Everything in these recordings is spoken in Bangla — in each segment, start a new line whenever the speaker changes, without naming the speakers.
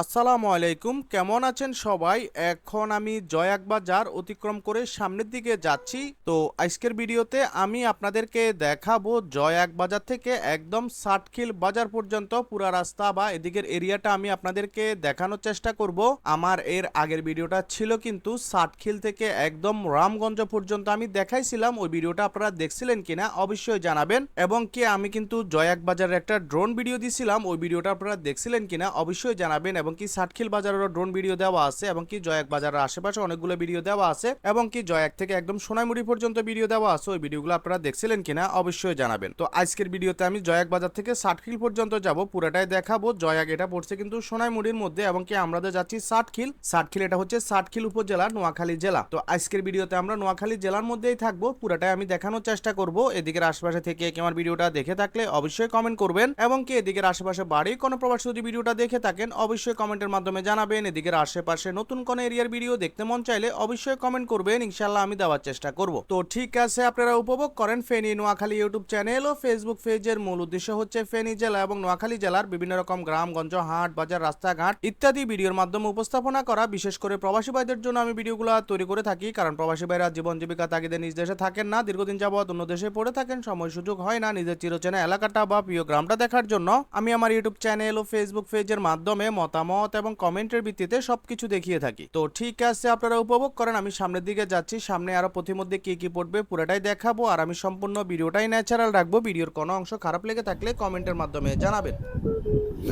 আসসালামু আলাইকুম, কেমন আছেন সবাই? এখন আমি জয়াক বাজার অতিক্রম করে সামনের দিকে যাচ্ছি। তো আজকের ভিডিওতে আমি আপনাদেরকে দেখাবো জয়াক বাজার থেকে একদম ষাটখিল বাজার পর্যন্ত পুরা রাস্তা বা এদিকের এরিয়াটা আমি আপনাদেরকে দেখানোর চেষ্টা করব। আমার এর আগের ভিডিওটা ছিল কিন্তু ষাটখিল থেকে একদম রামগঞ্জ পর্যন্ত আমি দেখাইছিলাম। ওই ভিডিওটা আপনারা দেখছিলেন কিনা অবশ্যই জানাবেন। এবং কি আমি কিন্তু জয়াক বাজারের একটা ড্রোন ভিডিও দিছিলাম, ওই ভিডিওটা আপনারা দেখছিলেন কিনা অবশ্যই জানাবেন। এবং কি ষাটখিল বাজারেরও ড্রোন ভিডিও দেওয়া আছে এবং কি জয়াক বাজারের আশেপাশে অনেকগুলো ভিডিও দেওয়া আছে এবং কি জয়াক থেকে একদম সোনাইমুড়ি পর্যন্ত ভিডিও দেওয়া আছে। ওই ভিডিওগুলো আপনারা দেখছিলেন কিনা অবশ্যই জানাবেন। তো আজকের ভিডিওতে আমি জয়াক বাজার থেকে ষাটখিল পর্যন্ত যাব, পুরাটাই দেখাবো। জয়াক এটা পড়ছে কিন্তু সোনাইমুড়ির মধ্যে এবং কি আমরা যাচ্ছি ষাটখিল ষাটখিল এটা হচ্ছে ষাটখিল উপজেলা নোয়াখালী জেলা। তো আজকের ভিডিওতে আমরা নোয়াখালী জেলার মধ্যেই থাকব, পুরোটাই আমি দেখানোর চেষ্টা করব। এদিকের আশেপাশে থেকে কি আমার ভিডিওটা দেখে থাকলে অবশ্যই কমেন্ট করবেন এবং কি এদিকের আশেপাশে বাড়ি কোনো প্রবাসী যদি ভিডিওটা দেখে থাকেন, অবশ্যই কমেন্টের মাধ্যমে জানাবেন। এদিকের আশেপাশে নতুন কোন এরিয়ার ভিডিও দেখতে মন চাইলে অবশ্যই কমেন্ট করবেন। ইনশাল্লাহ আমি দেওয়ার চেষ্টা করব। তো ঠিক আছে, আপনারা উপভোগ করেন ফেনী নোয়াখালী ইউটিউব চ্যানেল ও ফেসবুক পেজের মূল উদ্দেশ্য হচ্ছে ফেনী জেলা এবং নোয়াখালী জেলার বিভিন্ন রকম গ্রামগঞ্জ, হাট, বাজার, রাস্তাঘাট ইত্যাদি ভিডিওর মাধ্যমে উপস্থাপনা করা। বিশেষ করে প্রবাসী ভাইদের জন্য আমি ভিডিওগুলো তৈরি করে থাকি, কারণ প্রবাসী ভাইরা জীবন জীবিকা তাগিদে নিজ দেশে থাকেন না। দীর্ঘদিন যাবৎ অন্য দেশে পড়ে থাকেন, সময় সুযোগ হয় না নিজের চিরচেনা এলাকাটা বা প্রিয় গ্রামটা দেখার জন্য। আমি আমার ইউটিউব চ্যানেল ও ফেসবুক পেজের মাধ্যমে মতামত এবং কমেন্টের ভিত্তিতে সবকিছু দেখিয়ে থাকি। তো ঠিক আছে, আপনারা উপভোগ করেন, আমি সামনের দিকে যাচ্ছি, সামনে আরও প্রতিমধ্যে কি কি পড়বে পুরোটাই দেখাবো, আর আমি সম্পূর্ণ ভিডিওটাই ন্যাচারাল রাখব, ভিডিওর কোনো অংশ খারাপ লেগে থাকলে কমেন্টের মাধ্যমে জানাবেন।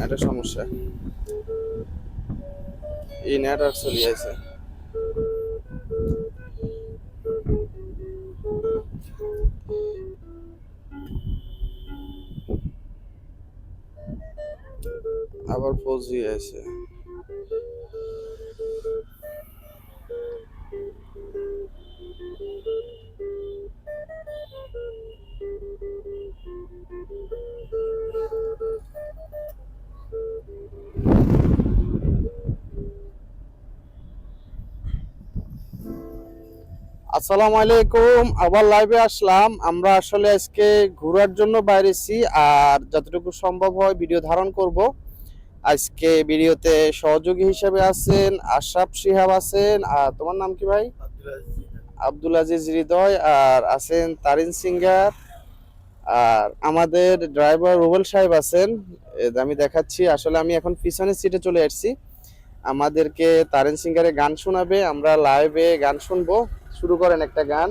এটা সমস্যা। এই নেটওয়ার্ক চলে আছে আবার পোজ জি আছে। আসসালামু আলাইকুম আবার লাইভে আসলাম। আমরা আসলে আজকে ঘোরার জন্য বাইরেছি আর যতটুকু সম্ভব হয় ভিডিও ধারণ করব। আজকে ভিডিওতে সহযোগী হিসেবে আছেন আশরাফ সিহাব আছেন। আর তোমার নাম কি ভাই? আব্দুল আজিজ হৃদয়। আর আছেন তারিন সিঙ্গার। আর আমাদের ড্রাইভার রুবেল সাহেব আছেন। আমি দেখাচ্ছি। আসলে আমি এখন পিছনের সিটে চলে আসছি। আমাদেরকে তারেন সিঙ্গারে গান শোনাবে আমরা লাইভে গান শুনব। শুরু করেন একটা গান।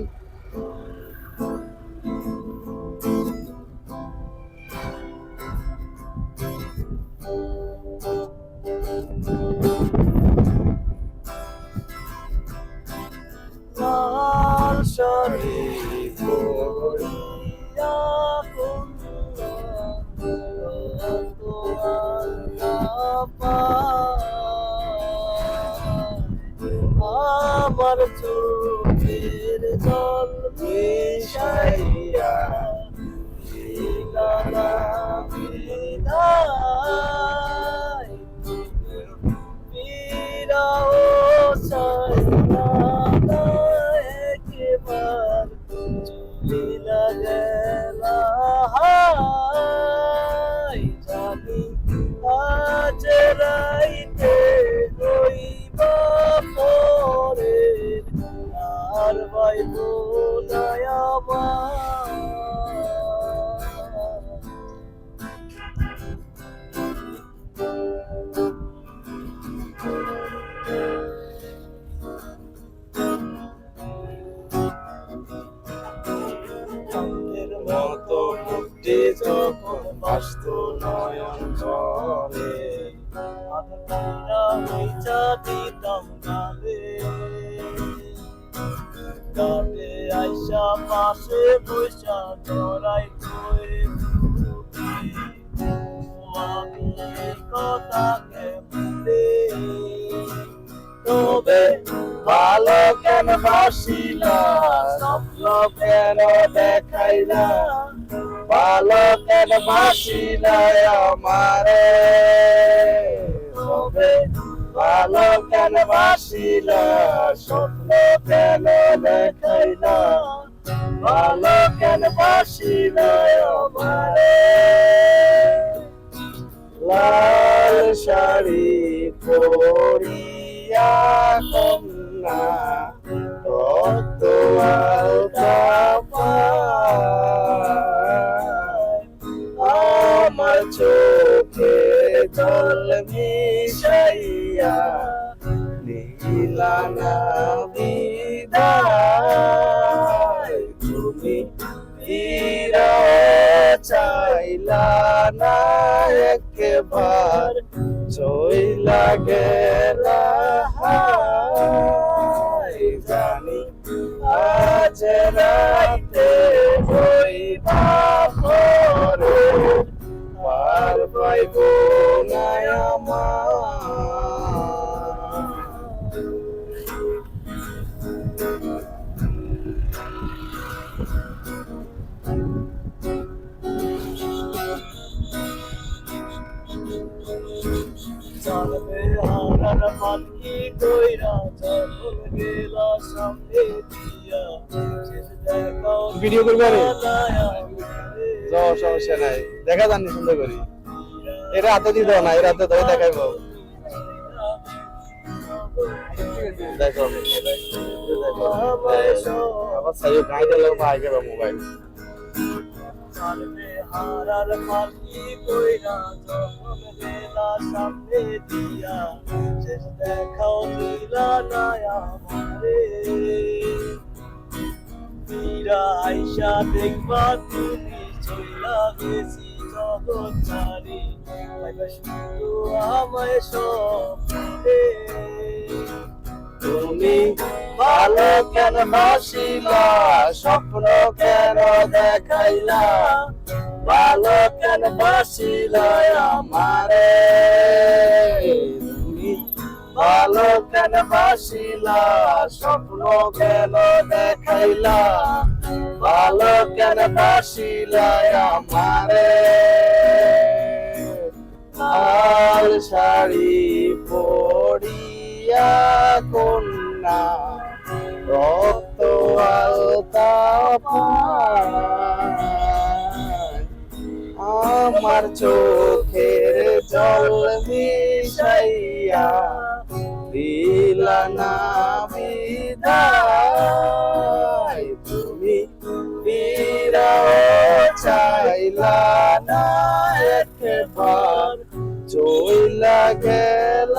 লাল বিদায় চাঁদের মুক্তি যখন বাস্ত নয়ন জলে দিতাম গালে গালে আইসা পাশে বৈশা বাসিলা আমারে। তবে বাসিলা স্বপ্ন কেন দেখাইলা? ভালো কেন বাসিলা আমারে। লাল শাড়ি পড়িয়া কন্যা আলতা জল মিশাইয়া নীলা না বিদায় তুমি ফিরা চাইলা না একবার, চইলা গেলা জানি আজ রাতে
হারার মাটি কইরা যখন গেলা সামনে দিয়া
ভিডিও করবে আরে?
দয়া
যাও সমস্যা নাই। দেখা যাননি সুন্দর করি। এরা হাতে দিত না এরা হাতে ধরে দেখাইব। দেখো দেখো আবার গাই দিলে ভাই মোবাইল।
চলবে হারার মাটি কইরা যখন গেলা সামনে দিয়া, শেষ দেখাও দিলা না আমারে। মীরা আইসা দেখবা তুমি চইলা গেছি আমায় স্বপ্নে।
তুমি ভালো কেন বাসিলা স্বপ্ন কেন দেখাইলা? ভালো কেন বাসিলা আমারে? ভালো কেন বাসিলা স্বপ্ন কেন দেখাইলা? ভালো কেন বাসিলা আমারে? লাল শাড়ি পড়িয়া কন্যা রক্ত। আমার চোখের জল মিশাইয়া দিলা বিদায়। তুমি ফিরাও চাইলা না চইলা গেল